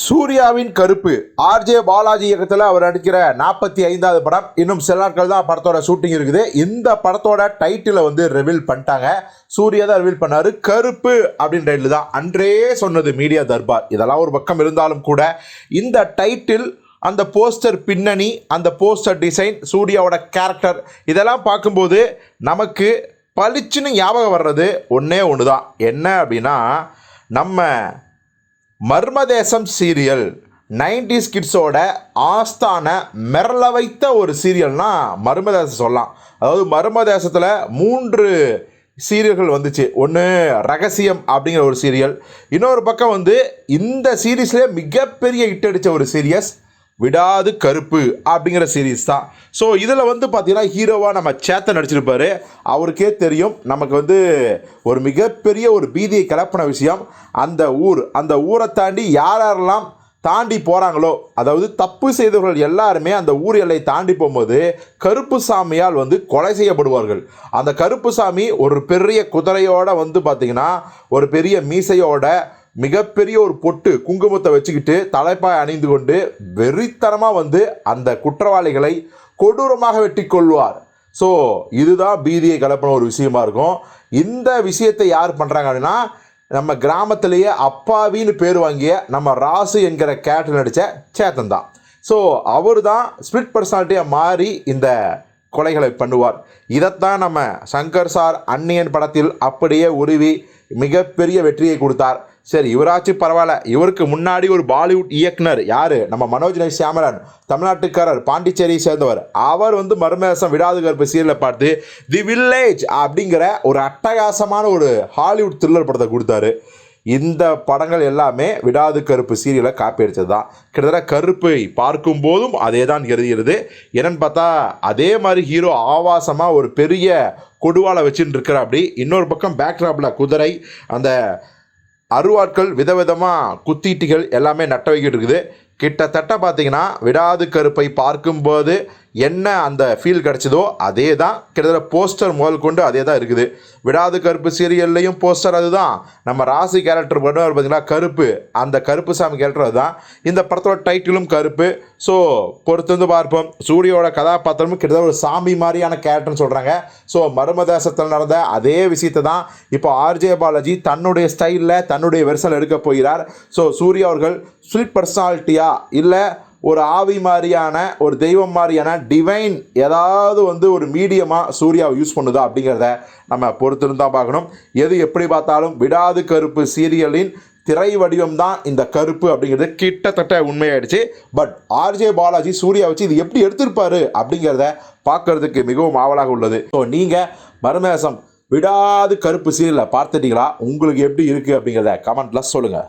சூர்யாவின் கருப்பு. ஆர்ஜே பாலாஜி இயக்கத்தில் அவர் நடிக்கிற நாற்பத்தி ஐந்தாவது படம். இன்னும் சில நாட்கள் தான் படத்தோட ஷூட்டிங் இருக்குது. இந்த படத்தோட டைட்டிலை வந்து ரிவீல் பண்ணிட்டாங்க. சூர்யா தான் ரிவீல் பண்ணார். கருப்பு அப்படின்ற டைட்டில் தான். அன்றே சொன்னது மீடியா தர்பார். இதெல்லாம் ஒரு பக்கம் இருந்தாலும் கூட இந்த டைட்டில் அந்த போஸ்டர் பின்னணி அந்த போஸ்டர் டிசைன் சூர்யாவோட கேரக்டர் இதெல்லாம் பார்க்கும்போது நமக்கு பளிச்சுன்னு ஞாபகம் வர்றது ஒன்றே ஒன்று தான் என்ன அப்படின்னா நம்ம மர்மதேசம் சீரியல். 90s கிட்ஸோட ஆஸ்தான மிரள வைத்த ஒரு சீரியல்னா மர்மதேசம் சொல்லலாம். அதாவது மர்மதேசத்தில் மூன்று சீரியல்கள் வந்துச்சு. ஒன்று ரகசியம் அப்படிங்கிற ஒரு சீரியல். இன்னொரு பக்கம் வந்து இந்த சீரீஸ்லேயே மிகப்பெரிய ஹிட் அடித்த ஒரு சீரியஸ் விடாது கருப்பு அப்படிங்கிற சீரீஸ் தான். ஸோ இதில் வந்து பார்த்தீங்கன்னா ஹீரோவாக நம்ம சேத்தன் நடிச்சிருப்பாரு. அவருக்கே தெரியும் நமக்கு வந்து ஒரு மிகப்பெரிய ஒரு பீதியை கிளப்பின விஷயம் அந்த ஊர். அந்த ஊரை தாண்டி யார் யாரெல்லாம் தாண்டி போகிறாங்களோ அதாவது தப்பு செய்தவர்கள் எல்லாருமே அந்த ஊர் எல்லை தாண்டி போகும்போது கருப்பு சாமியால் வந்து கொலை செய்யப்படுவார்கள். அந்த கருப்பு சாமி ஒரு பெரிய குதிரையோட வந்து பார்த்திங்கன்னா ஒரு பெரிய மீசையோட மிகப்பெரிய ஒரு பொட்டு குங்குமத்தை வச்சுக்கிட்டு தலைப்பாய் அணிந்து கொண்டு வெறித்தனமாக வந்து அந்த குற்றவாளிகளை கொடூரமாக வெட்டி கொள்வார். ஸோ இதுதான் பீதியை கலப்பின ஒரு விஷயமா இருக்கும். இந்த விஷயத்தை யார் பண்ணுறாங்க அப்படின்னா நம்ம கிராமத்திலேயே அப்பாவின்னு பேர் வாங்கிய நம்ம ராசு என்கிற கேரக்டர் நடித்த சேத்தன் தான். ஸோ அவர் தான் ஸ்பிளிட் பர்சனாலிட்டியாக மாறி இந்த கொலைகளை பண்ணுவார். இதைத்தான் நம்ம சங்கர் சார் அன்னியன் படத்தில் அப்படியே உருவி மிகப்பெரிய வெற்றியை கொடுத்தார். சரி இவராச்சும் பரவாயில்ல. இவருக்கு முன்னாடி ஒரு பாலிவுட் இயக்குனர் யார்? நம்ம மனோஜ் நை சியாமரன் தமிழ்நாட்டுக்காரர் பாண்டிச்சேரியை சேர்ந்தவர். அவர் வந்து மர்மேசம் விடாது கருப்பு சீரியலை பார்த்து தி வில்லேஜ் அப்படிங்கிற ஒரு அட்டகாசமான ஒரு ஹாலிவுட் த்ரில்லர் படத்தை கொடுத்தாரு. இந்த படங்கள் எல்லாமே விடாது கருப்பு சீரியலை காப்பி அடித்தது தான் கிட்டத்தட்ட கருப்பை பார்க்கும் போதும் அதே தான் கருதுகிறது என்னன்னு பார்த்தா அதே மாதிரி ஹீரோ ஆவாசமாக ஒரு பெரிய கொடுவாலை வச்சுட்டு இருக்கிற அப்படி இன்னொரு பக்கம் பேக்ராப்பில் குதிரை அந்த அருவாட்கள் விதவிதமாக குத்தீட்டிகள் எல்லாமே நட்ட வைக்கிட்டு இருக்குது. கிட்டத்தட்ட பார்த்தீங்கன்னா விடாது கருப்பை பார்க்கும்போது என்ன அந்த ஃபீல் கிடச்சதோ அதே தான் கிட்டத்தட்ட போஸ்டர் முதல் கொண்டு அதே தான் இருக்குது. விடாது கருப்பு சீரியல்லையும் போஸ்டர் அதுதான். நம்ம ராசி கேரக்டர் பண்ணுவார் பார்த்தீங்கன்னா கருப்பு. அந்த கருப்பு சாமி கேரக்டர் அதுதான். இந்த படத்தோட டைட்டிலும் கருப்பு. ஸோ பொறுத்து வந்து பார்ப்போம். சூரியோட கதாபாத்திரமும் கிட்டத்தட்ட ஒரு சாமி மாதிரியான கேரக்டர்னு சொல்கிறாங்க ஸோ மர்மதேசத்தில் நடந்த அதே விஷயத்தை தான் இப்போ ஆர்ஜே பாலாஜி தன்னுடைய ஸ்டைலில் தன்னுடைய வெர்சல் எடுக்க போகிறார். ஸோ சூர்யா அவர்கள் ஸ்வீட் பர்சனாலிட்டியா இல்லை ஒரு ஆவி மாதிரியான ஒரு தெய்வம் மாதிரியான டிவைன் ஏதாவது வந்து ஒரு மீடியமாக சூர்யாவை யூஸ் பண்ணுதா அப்படிங்கிறத நம்ம பொறுத்திருந்து தான் பார்க்கணும். எது எப்படி பார்த்தாலும் விடாது கருப்பு சீரியலின் திரை வடிவம் தான் இந்த கருப்பு அப்படிங்கிறது. கிட்டத்தட்ட உண்மையாயிடுச்சு. But R J Balaji Suriya வச்சு இது எப்படி எடுத்திருப்பாரு அப்படிங்கிறத பார்க்கறதுக்கு மிகவும் ஆவலாக உள்ளது. ஸோ நீங்கள் மருமேசம் விடாது கருப்பு சீரியலை பார்த்துட்டீங்களா? உங்களுக்கு எப்படி இருக்குது அப்படிங்கிறத கமெண்ட்டில் சொல்லுங்கள்